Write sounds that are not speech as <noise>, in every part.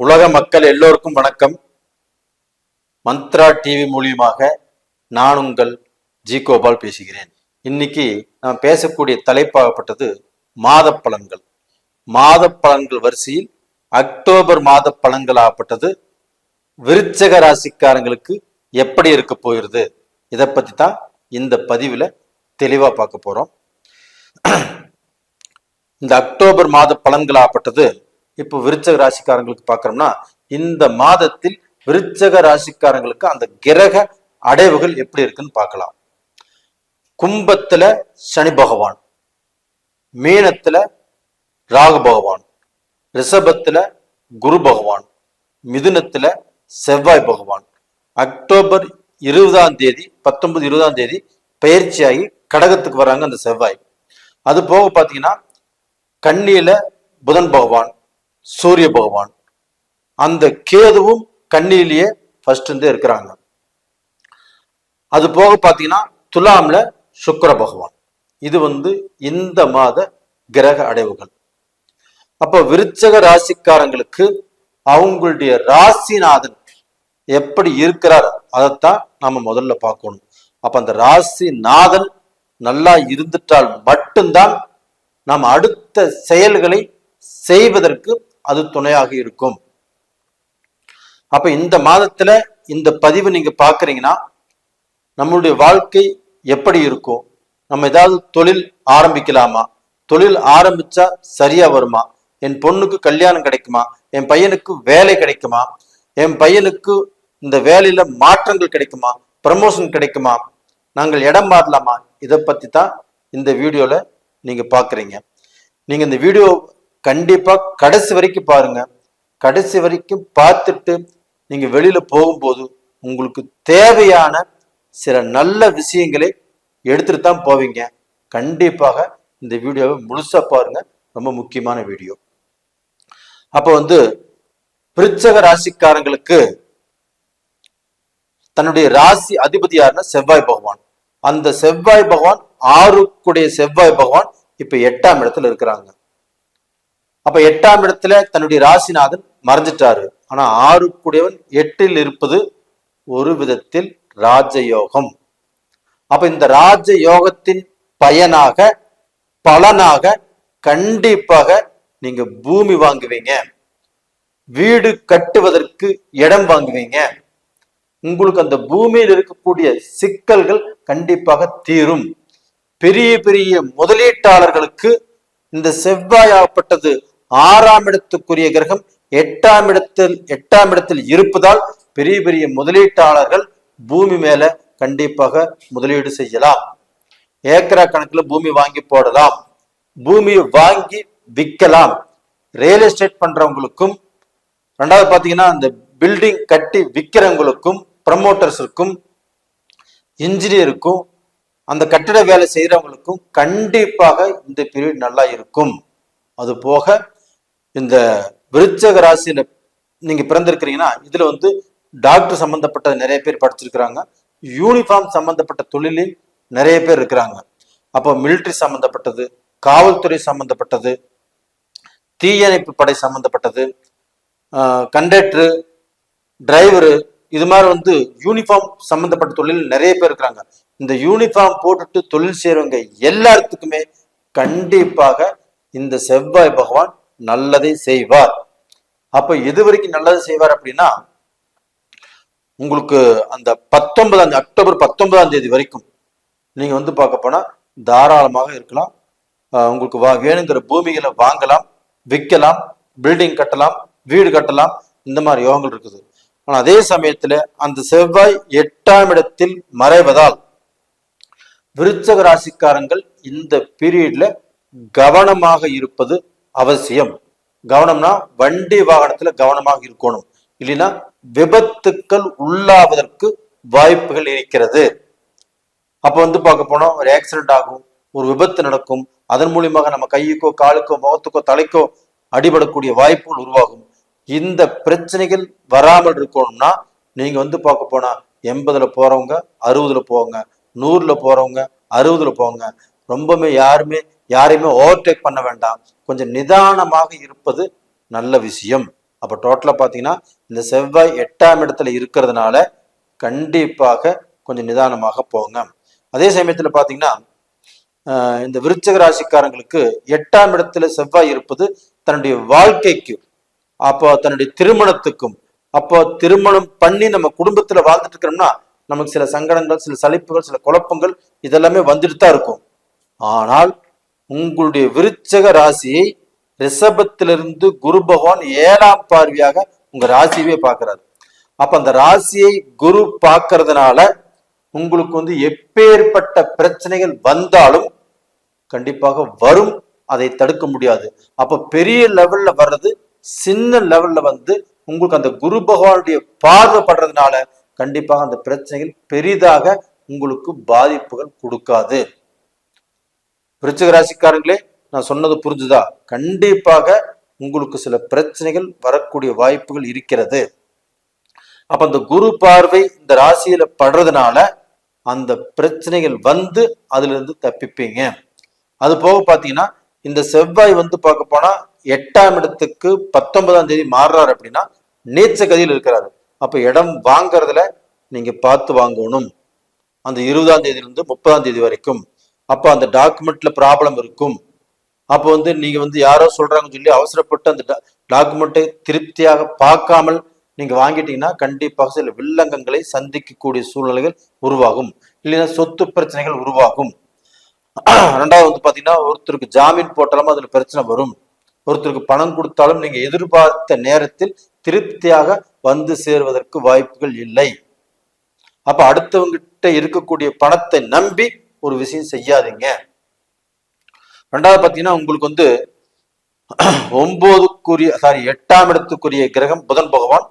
உலக மக்கள் எல்லோருக்கும் வணக்கம். மந்த்ரா டிவி மூலியமாக நான் உங்கள் ஜி கோபால் பேசுகிறேன். இன்னைக்கு நான் பேசக்கூடிய தலைப்பாகப்பட்டது மாத பலன்கள் மாத பலன்கள் வரிசையில் அக்டோபர் மாத பலன்கள் விருச்சக ராசிக்காரங்களுக்கு எப்படி இருக்க போகிறது? இதை பற்றி தான் இந்த பதிவில் தெளிவாக பார்க்க போகிறோம் இந்த அக்டோபர் மாத பலன்கள் ஆகப்பட்டது இப்போ விருச்சக ராசிக்காரங்களுக்கு பார்க்கறோம்னா இந்த மாதத்தில் விருச்சக ராசிக்காரங்களுக்கு அந்த கிரக அடைவுகள் எப்படி இருக்குன்னு பார்க்கலாம். கும்பத்துல சனி பகவான் மீனத்துல ராகு பகவான் ரிஷபத்துல குரு பகவான் மிதுனத்துல செவ்வாய் பகவான். அக்டோபர் இருபதாம் தேதி பத்தொன்பது இருபதாம் தேதி பயிற்சியாகி கடகத்துக்கு வராங்க அந்த செவ்வாய். அது போக பார்த்தீங்கன்னா கன்னியில புதன் பகவான் சூரிய பகவான். அந்த கேதுவும் கண்ணிலேயே ஃபர்ஸ்ட் இருந்து இருக்கிறாங்க. அது போக பார்த்தீங்கன்னா துலாம்ல சுக்கர பகவான். இது வந்து இந்த மாத கிரக அடைவுகள். அப்போ விருச்சக ராசிக்காரங்களுக்கு அவங்களுடைய ராசிநாதன் எப்படி இருக்கிறார் அதைத்தான் நாம முதல்ல பார்க்கணும். அப்ப அந்த ராசி நாதன் நல்லா இருந்துட்டால் மட்டும்தான் நாம் அடுத்த செயல்களை செய்வதற்கு அது துணையாக இருக்கும். அப்ப இந்த மாதத்துல இந்த பதிவு நீங்க பாக்குறீங்கன்னா நம்மளுடைய வாழ்க்கை எப்படி இருக்கும் நம்ம ஏதாவது தொழில் ஆரம்பிக்கலாமா? தொழில் ஆரம்பிச்சா சரியா வருமா? என் பொண்ணுக்கு கல்யாணம் கிடைக்குமா? என் பையனுக்கு வேலை கிடைக்குமா? என் பையனுக்கு இந்த வேலையில மாற்றங்கள் கிடைக்குமா? ப்ரமோஷன் கிடைக்குமா? நாங்கள் இடம் மாறலாமா? இதை பத்தி தான் இந்த வீடியோல நீங்க பாக்குறீங்க. நீங்க இந்த வீடியோ கண்டிப்பா கடைசி வரைக்கும் பாருங்க. கடைசி வரைக்கும் பார்த்துட்டு நீங்க வெளியில போகும்போது உங்களுக்கு தேவையான சில நல்ல விஷயங்களை எடுத்துட்டு தான் போவீங்க. கண்டிப்பாக இந்த வீடியோவை முழுசா பாருங்க. ரொம்ப முக்கியமான வீடியோ. அப்போ வந்து பிரிச்சக ராசிக்காரங்களுக்கு தன்னுடைய ராசி அதிபதி யாருன்னா செவ்வாய் பகவான். அந்த செவ்வாய் பகவான் ஆறுக்குடைய செவ்வாய் பகவான் இப்ப எட்டாம் இடத்துல இருக்கிறாங்க. அப்ப எட்டாம் இடத்துல தன்னுடைய ராசிநாதன் மறைஞ்சிட்டாரு. ஆனா ஆறுக்குடையவன் எட்டில் இருப்பது ஒரு விதத்தில் ராஜயோகம். அப்ப இந்த ராஜ யோகத்தின் பயனாக பலனாக கண்டிப்பாக நீங்க பூமி வாங்குவீங்க. வீடு கட்டுவதற்கு இடம் வாங்குவீங்க. உங்களுக்கு அந்த பூமியில் இருக்கக்கூடிய சிக்கல்கள் கண்டிப்பாக தீரும். பெரிய பெரிய முதலீட்டாளர்களுக்கு இந்த செவ்வாயாகப்பட்டது ஆறாம் இடத்துக்குரிய கிரகம் எட்டாம் இடத்தில் எட்டாம் இடத்தில் இருப்பதால் பெரிய பெரிய முதலீட்டாளர்கள் பூமி மேல கண்டிப்பாக முதலீடு செய்யலாம். ஏக்கரா கணக்குல பூமி வாங்கி போடலாம். பூமி வாங்கி விற்கலாம். ரியல் எஸ்டேட் பண்றவங்களுக்கும் ரெண்டாவது பாத்தீங்கன்னா அந்த பில்டிங் கட்டி விற்கிறவங்களுக்கும் ப்ரமோட்டர்ஸுக்கும் இன்ஜினியருக்கும் அந்த கட்டிட வேலை செய்யறவங்களுக்கும் கண்டிப்பாக இந்த பீரியட் நல்லா இருக்கும். அது போக இந்த விருச்சக ராசியில நீங்க பிறந்திருக்கிறீங்கன்னா இதுல வந்து டாக்டர் சம்பந்தப்பட்ட நிறைய பேர் படிச்சிருக்கிறாங்க. யூனிஃபார்ம் சம்பந்தப்பட்ட தொழிலில் நிறைய பேர் இருக்கிறாங்க. அப்போ மிலிட்ரி சம்பந்தப்பட்டது காவல்துறை சம்பந்தப்பட்டது தீயணைப்பு படை சம்பந்தப்பட்டது கண்டக்டரு டிரைவரு இது மாதிரி வந்து யூனிஃபார்ம் சம்பந்தப்பட்ட தொழில் நிறைய பேர் இருக்கிறாங்க. இந்த யூனிஃபார்ம் போட்டுட்டு தொழில் செய்யறவங்க எல்லாத்துக்குமே கண்டிப்பாக இந்த செவ்வாய் பகவான் நல்லதை செய்வார். அப்ப எது வரைக்கும் நல்லது செய்வார் அப்படின்னா உங்களுக்கு அந்த பத்தொன்பதாம் தேதி அக்டோபர் பத்தொன்பதாம் தேதி வரைக்கும் நீங்க வந்து பார்க்க போனா தாராளமாக இருக்கலாம். உங்களுக்கு வா வேணுங்கிற பூமிகளை வாங்கலாம் விற்கலாம் பில்டிங் கட்டலாம் வீடு கட்டலாம் இந்த மாதிரி யோகங்கள் இருக்குது. ஆனால் அதே சமயத்துல அந்த செவ்வாய் எட்டாம் இடத்தில் மறைவதால் விருச்சக ராசிக்காரங்கள் இந்த பீரியட்ல கவனமாக இருப்பது அவசியம். கவனம்னா வண்டி வாகனத்துல கவனமாக இருக்கணும். இல்லைன்னா விபத்துக்கள் உள்ளாவதற்கு வாய்ப்புகள் இருக்கிறது. அப்ப வந்து பார்க்க போனா ஒரு ஆக்சிடென்ட் ஆகும் ஒரு விபத்து நடக்கும் அதன் மூலியமாக நம்ம கைக்கோ காலுக்கோ முகத்துக்கோ தலைக்கோ அடிபடக்கூடிய வாய்ப்புகள் உருவாகும். இந்த பிரச்சனைகள் வராமல் இருக்கணும்னா நீங்க வந்து பார்க்க போனா எண்பதுல போறவங்க அறுபதுல போங்க நூறுல போறவங்க அறுபதுல போங்க. ரொம்பவுமே யாருமே யாரையுமே ஓவர்டேக் பண்ண வேண்டாம். கொஞ்சம் நிதானமாக இருப்பது நல்ல விஷயம். அப்போ டோட்டலாக பார்த்தீங்கன்னா இந்த செவ்வாய் எட்டாம் இடத்துல இருக்கிறதுனால கண்டிப்பாக கொஞ்சம் நிதானமாக போங்க. அதே சமயத்தில் பார்த்தீங்கன்னா இந்த விருச்சக ராசிக்காரங்களுக்கு எட்டாம் இடத்துல செவ்வாய் இருப்பது தன்னுடைய வாழ்க்கைக்கு அப்போ தன்னுடைய திருமணத்துக்கும் அப்போ திருமணம் பண்ணி நம்ம குடும்பத்தில் வாழ்ந்துட்டு இருக்கிறோம்னா நமக்கு சில சங்கடங்கள் சில சலிப்புகள் சில குழப்பங்கள் இதெல்லாமே வந்துட்டு தான் இருக்கும். ஆனால் உங்களுடைய விருச்சக ராசியை ரிஷபத்திலிருந்து குரு பகவான் ஏழாம் பார்வையாக உங்க ராசியவே பார்க்கிறாரு. அப்ப அந்த ராசியை குரு பார்க்கறதுனால உங்களுக்கு வந்து எப்பேற்பட்ட பிரச்சனைகள் வந்தாலும் கண்டிப்பாக வரும் அதை தடுக்க முடியாது. அப்ப பெரிய லெவல்ல வர்றது சின்ன லெவல்ல வந்து உங்களுக்கு அந்த குரு பகவானுடைய பார்வை படுறதுனால கண்டிப்பாக அந்த பிரச்சனைகள் பெரிதாக உங்களுக்கு பாதிப்புகள் கொடுக்காது. விருச்சிக ராசிக்காரங்களே நான் சொன்னது புரிஞ்சுதா? கண்டிப்பாக உங்களுக்கு சில பிரச்சனைகள் வரக்கூடிய வாய்ப்புகள் இருக்கிறது. அப்ப அந்த குரு பார்வை இந்த ராசியில படுறதுனால அந்த பிரச்சனைகள் வந்து அதுல இருந்து தப்பிப்பீங்க. அது போக பாத்தீங்கன்னா இந்த செவ்வாய் வந்து பார்க்க போனா எட்டாம் இடத்துக்கு பத்தொன்பதாம் தேதி மாறுறாரு அப்படின்னா நீச்ச கதியில் இருக்கிறாரு. அப்ப இடம் வாங்குறதுல நீங்க பார்த்து வாங்கணும். அந்த இருபதாம் தேதியிலிருந்து முப்பதாம் தேதி வரைக்கும். அப்போ அந்த டாக்குமெண்ட்ல ப்ராப்ளம் இருக்கும். அப்போ வந்து நீங்க வந்து யாரோ சொல்றாங்கன்னு சொல்லி அவசரப்பட்டு அந்த டாக்குமெண்ட்டை திருப்தியாக பார்க்காமல் நீங்க வாங்கிட்டீங்கன்னா கண்டிப்பாக சில வில்லங்கங்களை சந்திக்கக்கூடிய சூழ்நிலைகள் உருவாகும். இல்லைன்னா சொத்து பிரச்சனைகள் உருவாகும். <clears throat> ரெண்டாவது வந்து பாத்தீங்கன்னா ஒருத்தருக்கு ஜாமீன் போட்டாலும் அதுல பிரச்சனை வரும். ஒருத்தருக்கு பணம் கொடுத்தாலும் நீங்க எதிர்பார்த்த நேரத்தில் திருப்தியாக வந்து சேருவதற்கு வாய்ப்புகள் இல்லை. அப்ப அடுத்தவங்கிட்ட இருக்கக்கூடிய பணத்தை நம்பி ஒரு விஷயம் செய்யாதீங்க. ரெண்டாவது பாத்தீங்கன்னா உங்களுக்கு வந்து ஒன்பதுக்குரிய சாரி எட்டாம் இடத்துக்குரிய கிரகம் புதன் பகவான்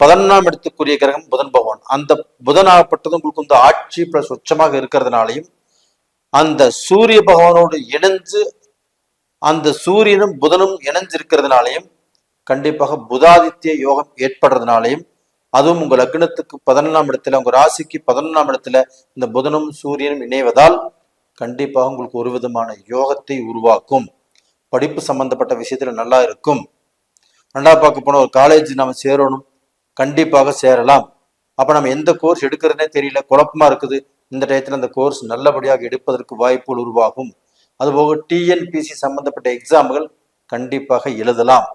பதினொன்றாம் இடத்துக்குரிய கிரகம் புதன் பகவான். அந்த புதன் ஆகப்பட்டது உங்களுக்கு வந்து ஆட்சி பிளஸ் உச்சமாக இருக்கிறதுனாலையும் அந்த சூரிய பகவானோடு இணைஞ்சு அந்த சூரியனும் புதனும் இணைஞ்சிருக்கிறதுனாலையும் கண்டிப்பாக புதாதித்ய யோகம் ஏற்படுறதுனாலையும் அதுவும் உங்க லக்னத்துக்கு பதினொன்றாம் இடத்துல உங்க ராசிக்கு பதினொன்றாம் இடத்துல இந்த புதனும் சூரியனும் இணைவதால் கண்டிப்பாக உங்களுக்கு ஒரு விதமான யோகத்தை உருவாக்கும். படிப்பு சம்பந்தப்பட்ட விஷயத்துல நல்லா இருக்கும். ரெண்டாவது பார்க்க போன ஒரு காலேஜ் நம்ம சேரணும். கண்டிப்பாக சேரலாம். அப்ப நம்ம எந்த கோர்ஸ் எடுக்கிறதுனே தெரியல. குழப்பமா இருக்குது. இந்த டயத்துல அந்த கோர்ஸ் நல்லபடியாக எடுப்பதற்கு வாய்ப்புகள் உருவாகும். அதுபோக டிஎன்பிசி சம்பந்தப்பட்ட எக்ஸாம்கள் கண்டிப்பாக எழுதலாம்.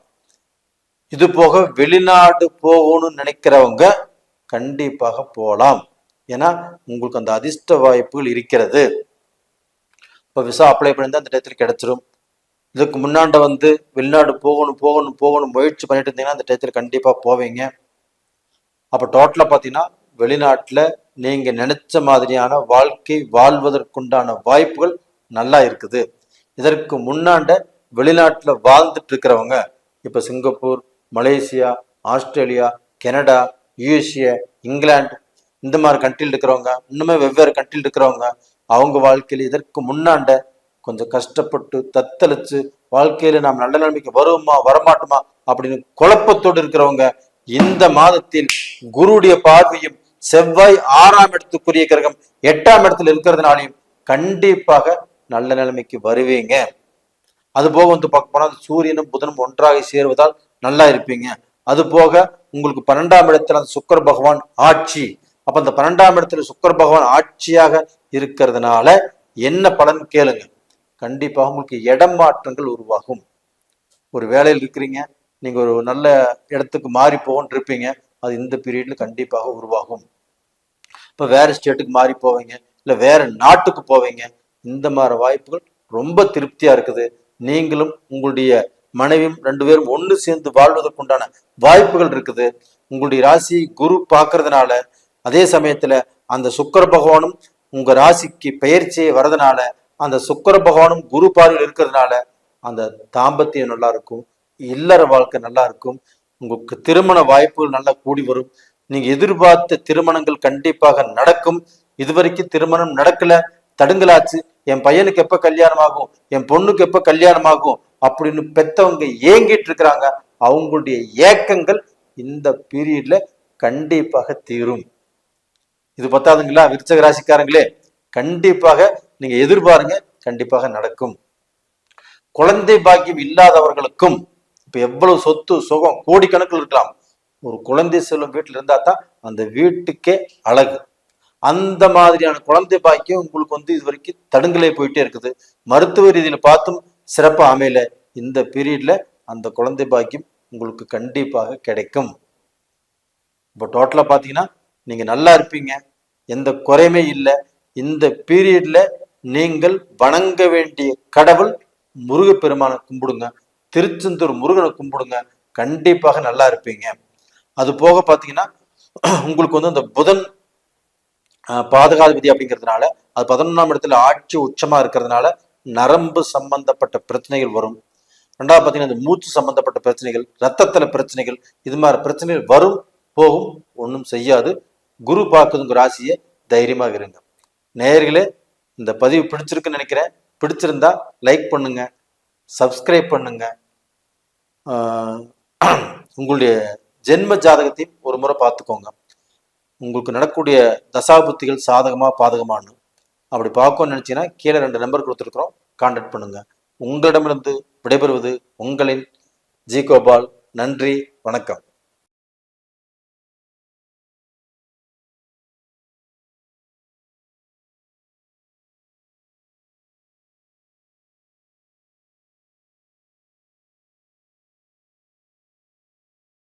இது போக வெளிநாடு போகணும்னு நினைக்கிறவங்க கண்டிப்பாக போகலாம் ஏன்னா உங்களுக்கு அந்த அதிர்ஷ்ட வாய்ப்புகள் இருக்கிறது. இப்போ விசா அப்ளை பண்ணியிருந்தா அந்த டயத்தில் கிடைச்சிரும். இதுக்கு முன்னாண்ட வந்து வெளிநாடு போகணும் போகணும் போகணும் முயற்சி பண்ணிட்டு இருந்தீங்கன்னா அந்த டயத்தில் கண்டிப்பாக போவீங்க. அப்போ டோட்டலாக பார்த்தீங்கன்னா வெளிநாட்டில் நீங்கள் நினைச்ச மாதிரியான வாழ்க்கை வாழ்வதற்குண்டான வாய்ப்புகள் நல்லா இருக்குது. இதற்கு முன்னாண்ட வெளிநாட்டில் வாழ்ந்துட்டு இருக்கிறவங்க இப்போ Singapore Malaysia Australia Canada USA England இந்த மாதிரி கண்ட்ரியில் இருக்கிறவங்க இன்னுமே வெவ்வேறு கண்ட்ரியில் இருக்கிறவங்க அவங்க வாழ்க்கையில் இதற்கு முன்னாண்ட கொஞ்சம் கஷ்டப்பட்டு தத்தளிச்சு வாழ்க்கையில நாம் நல்ல நிலைமைக்கு வருவோமா வரமாட்டோமா அப்படின்னு குழப்பத்தோடு இருக்கிறவங்க இந்த மாதத்தில் குருடைய பார்வையும் செவ்வாய் ஆறாம் இடத்துக்குரிய கிரகம் எட்டாம் இடத்துல இருக்கிறதுனாலையும் கண்டிப்பாக நல்ல நிலைமைக்கு வருவீங்க. அது போக வந்து பார்க்க போனா சூரியனும் புதனும் ஒன்றாக சேருவதால் நல்லா இருப்பீங்க. அது போக உங்களுக்கு பன்னெண்டாம் இடத்துல அந்த சுக்கர் பகவான் ஆட்சி. அப்ப அந்த பன்னெண்டாம் இடத்துல சுக்கர் பகவான் ஆட்சியாக இருக்கிறதுனால என்ன பலன் கேளுங்க. கண்டிப்பாக உங்களுக்கு இடம் மாற்றங்கள் உருவாகும். ஒரு வேலையில் இருக்கிறீங்க நீங்க ஒரு நல்ல இடத்துக்கு மாறி போகன்னு இருப்பீங்க அது இந்த பீரியட்ல கண்டிப்பாக உருவாகும். இப்ப வேற ஸ்டேட்டுக்கு மாறி போவீங்க இல்ல வேற நாட்டுக்கு போவீங்க இந்த மாதிரி வாய்ப்புகள் ரொம்ப திருப்தியா இருக்குது. நீங்களும் உங்களுடைய மனைவியும் ரெண்டு பேரும் ஒன்று சேர்ந்து வாழ்வதற்குண்டான வாய்ப்புகள் இருக்குது. உங்களுடைய ராசி குரு பார்க்கறதுனால அதே சமயத்துல அந்த சுக்கர பகவானும் உங்க ராசிக்கு பெயர்ச்சியை வரதுனால அந்த சுக்கர பகவானும் குரு பார்வையில் இருக்கிறதுனால அந்த தாம்பத்தியம் நல்லா இருக்கும் இல்லற வாழ்க்கை நல்லா இருக்கும் உங்களுக்கு திருமண வாய்ப்புகள் நல்லா கூடி வரும். நீங்க எதிர்பார்த்த திருமணங்கள் கண்டிப்பாக நடக்கும். இதுவரைக்கும் திருமணம் நடக்கல தடுங்கலாச்சு. என் பையனுக்கு எப்ப கல்யாணம் ஆகும் என் பொண்ணுக்கு எப்ப கல்யாணம் ஆகும் அப்படின்னு பெத்தவங்க ஏங்கிட்டு இருக்கிறாங்க. அவங்களுடைய ஏக்கங்கள் இந்த பீரியட்ல கண்டிப்பாக தீரும். இது பத்தாதுங்களா விருச்சக ராசிக்காரங்களே கண்டிப்பாக நீங்க எதிர்பாருங்க கண்டிப்பாக நடக்கும். குழந்தை பாக்கியம் இல்லாதவர்களுக்கும் இப்ப எவ்வளவு சொத்து சுகம் கோடிக்கணக்கில் இருக்கலாம். ஒரு குழந்தை செல்லும் வீட்டில் இருந்தா தான் அந்த வீட்டுக்கே அழகு. அந்த மாதிரியான குழந்தை பாக்கியம் உங்களுக்கு வந்து இது வரைக்கும் தடுங்கலே போயிட்டே இருக்குது. மருத்துவ ரீதியில பார்த்தும் சிறப்பா அமையல இந்த பீரியட்ல அந்த குழந்தை பாக்கியம் உங்களுக்கு கண்டிப்பாக கிடைக்கும். இப்போ டோட்டலா பாத்தீங்கன்னா நீங்க நல்லா இருப்பீங்க. எந்த குறையுமே இல்லை. இந்த பீரியட்ல நீங்கள் வணங்க வேண்டிய கடவுள் முருகப்பெருமானை கும்பிடுங்க. திருச்செந்தூர் முருகனை கும்பிடுங்க. கண்டிப்பாக நல்லா இருப்பீங்க. அது போக பார்த்தீங்கன்னா உங்களுக்கு வந்து அந்த புதன் ஆஹ், பாதகாதிபதி அப்படிங்கிறதுனால அது பதினொன்றாம் இடத்துல ஆட்சி உச்சமா இருக்கிறதுனால நரம்பு சம்பந்தப்பட்ட பிரச்சனைகள் வரும். ரெண்டாவது பார்த்தீங்கன்னா இந்த மூச்சு சம்பந்தப்பட்ட பிரச்சனைகள் ரத்தத்தில் பிரச்சனைகள் இது மாதிரி பிரச்சனைகள் வரும் போகும் ஒன்றும் செய்யாது. குரு பார்க்குது ராசியை தைரியமாக இருங்க. நேர்களே இந்த பதிவு பிடிச்சிருக்குன்னு நினைக்கிறேன். பிடிச்சிருந்தா லைக் பண்ணுங்க சப்ஸ்கிரைப் பண்ணுங்க. ஆஹ் உங்களுடைய ஜென்ம ஜாதகத்தையும் ஒரு முறை பார்த்துக்கோங்க. உங்களுக்கு நடக்கக்கூடிய தசாபுத்திகள் சாதகமா பாதகமானு அப்படி பார்க்கணும்னு நினச்சிங்கன்னா கீழே ரெண்டு நம்பர் கொடுத்துருக்குறோம். கான்டாக்ட் பண்ணுங்க. உங்களிடமிருந்து விடைபெறுவது உங்களின் ஜி கோபால். நன்றி. வணக்கம்.